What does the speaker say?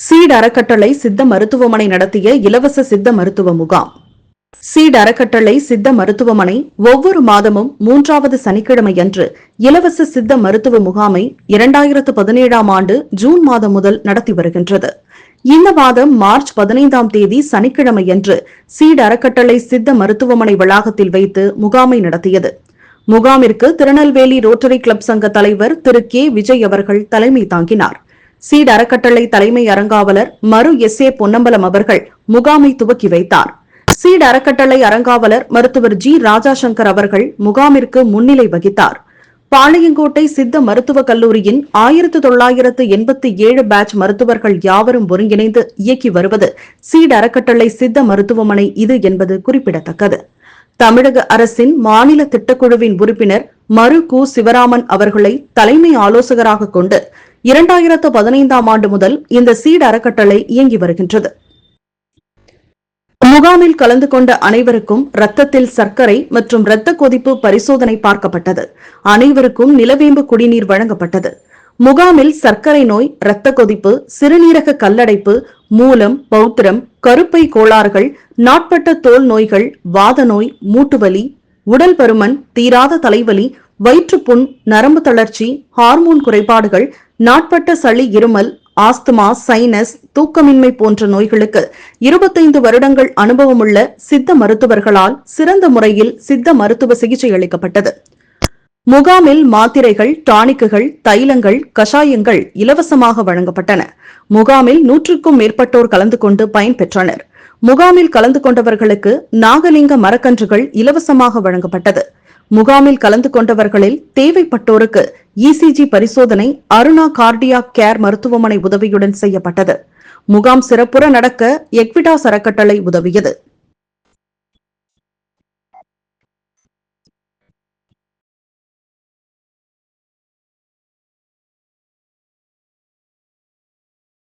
Seat அறக்கட்டளை சித்த மருத்துவமனை நடத்திய இலவச சித்த மருத்துவ முகாம். சீட் அறக்கட்டளை சித்த மருத்துவமனை ஒவ்வொரு மாதமும் மூன்றாவது சனிக்கிழமையன்று இலவச சித்த மருத்துவ முகாமை இரண்டாயிரத்து பதினேழாம் ஆண்டு ஜூன் மாதம் முதல் நடத்தி வருகின்றது. இந்த மாதம் மார்ச் பதினைந்தாம் தேதி சனிக்கிழமையன்று சீட் அறக்கட்டளை சித்த மருத்துவமனை வளாகத்தில் வைத்து முகாமை நடத்தியது. முகாமிற்கு திருநெல்வேலி ரோட்டரி கிளப் சங்க தலைவர் திரு கே விஜய் அவர்கள் தலைமை தாங்கினார். சீட் அறக்கட்டளை தலைமை அரங்காவலர் மறு எஸ் ஏ பொன்னம்பலம் அவர்கள் முகாமை துவக்கி வைத்தார். சீட் அறக்கட்டளை அரங்காவலர் மருத்துவர் ஜி ராஜாசங்கர் அவர்கள் முகாமிற்கு முன்னிலை வகித்தார். பாளையங்கோட்டை சித்த மருத்துவக் கல்லூரியின் ஆயிரத்து தொள்ளாயிரத்து எண்பத்தி ஏழு பேட்ச் மருத்துவர்கள் யாவரும் ஒருங்கிணைந்து இயக்கி வருவது சீட் அறக்கட்டளை சித்த மருத்துவமனை இது என்பது குறிப்பிடத்தக்கது. தமிழக அரசின் மாநில திட்டக்குழுவின் உறுப்பினர் மரு கு. சிவராமன் அவர்களை தலைமை ஆலோசகராக கொண்டு இரண்டாயிரத்து பதினைந்தாம் ஆண்டு முதல் இந்த சீட் அறக்கட்டளை இயங்கி வருகின்றது. முகாமில் கலந்து கொண்ட அனைவருக்கும் ரத்தத்தில் சர்க்கரை மற்றும் இரத்த கொதிப்பு பரிசோதனை பார்க்கப்பட்டது. அனைவருக்கும் நிலவேம்பு குடிநீர் வழங்கப்பட்டது. முகாமில் சர்க்கரை நோய் இரத்த கொதிப்பு சிறுநீரக கல்லடைப்பு மூலம் பௌத்திரம் கருப்பை கோளாறுகள் நாட்பட்ட தோல் நோய்கள் வாத நோய் மூட்டுவலி உடல் பருமன் தீராத தலைவலி வயிற்றுப்புண் நரம்பு தளர்ச்சி ஹார்மோன் குறைபாடுகள் நாட்பட்ட சளி இருமல் ஆஸ்துமா சைனஸ் தூக்கமின்மை போன்ற நோய்களுக்கு இருபத்தைந்து வருடங்கள் அனுபவமுள்ள சித்த மருத்துவர்களால் சிறந்த முறையில் சித்த மருத்துவ சிகிச்சை அளிக்கப்பட்டது. முகாமில் மாத்திரைகள் டானிக்குகள் தைலங்கள் கஷாயங்கள் இலவசமாக வழங்கப்பட்டன. முகாமில் நூற்றுக்கும் மேற்பட்டோர் கலந்து கொண்டு பயன்பெற்றனர் முகாமில் கலந்து கொண்டவர்களுக்கு நாகலிங்க மரக்கன்றுகள் இலவசமாக வழங்கப்பட்டது. முகாமில் கலந்து கொண்டவர்களில் தேவைப்பட்டோருக்கு இசிஜி பரிசோதனை அருணா கார்டியா கேர் மருத்துவமனை உதவியுடன் செய்யப்பட்டது. முகாம் சிறப்புற நடக்க எக்விடாஸ் அறக்கட்டளை உதவியது.